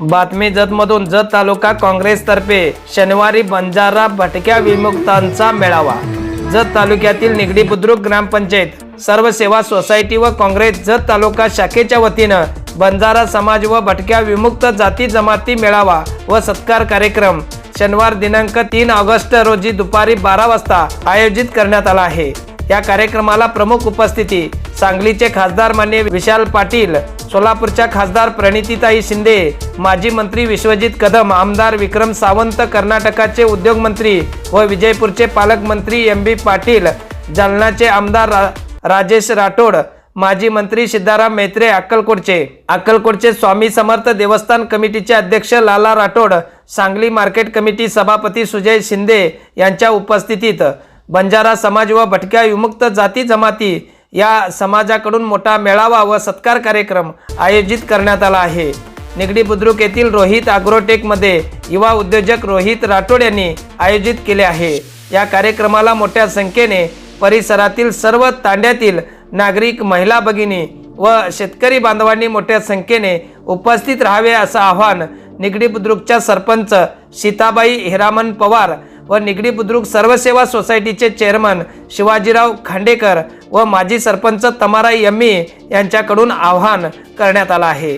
बातमी जतमधून जत तालुका काँग्रेसतर्फे शनिवारी बंजारा भटक्या विमुक्तांचा मेळावा. जत तालुक्यातील निगडी बुद्रुक ग्रामपंचायत सर्व सेवा सोसायटी व काँग्रेस जत तालुका शाखेच्या वतीनं बंजारा समाज व भटक्या विमुक्त जाती जमाती मेळावा व सत्कार कार्यक्रम शनिवार दिनांक तीन ऑगस्ट रोजी दुपारी बारा वाजता आयोजित करण्यात आला आहे. या कार्यक्रमाला प्रमुख उपस्थिती सांगलीचे खासदार मान्य विशाल पाटील सोलापूरच्या खासदार प्रणितीताई शिंदे माजी मंत्री विश्वजित कदम आमदार विक्रम सावंत कर्नाटकाचे उद्योगमंत्री व विजयपूरचे पालकमंत्री एम बी पाटील जालनाचे आमदार रा, राजेश राठोड माजी मंत्री सिद्धाराम मेत्रे अक्कलकोटचे. अक्कलकोटचे स्वामी समर्थ देवस्थान कमिटीचे अध्यक्ष लाला राठोड सांगली मार्केट कमिटी सभापती सुजय शिंदे यांच्या उपस्थितीत. बंजारा समाज व भटक्या विमुक्त जाती जमाती या समाजाकडून मोठा मेळावा व सत्कार कार्यक्रम आयोजित करण्यात आला आहे. निगडी बुद्रुक येथील रोहित अॅग्रोटेकमध्ये युवा उद्योजक रोहित राठोड यांनी आयोजित केले आहे. या कार्यक्रमाला मोठ्या संख्येने परिसरातील सर्व तांड्यातील नागरिक महिला भगिनी व शेतकरी बांधवांनी मोठ्या संख्येने उपस्थित राहावे असं आवाहन निगडी बुद्रुकच्या सरपंच सीताबाई हिरामन पवार व निगडी बुद्रुक सर्वसेवा सोसायटीचे चेअरमन शिवाजीराव खांडेकर व माजी सरपंच तमारा यम्मी यांच्याकडून आवाहन करण्यात आलं आहे.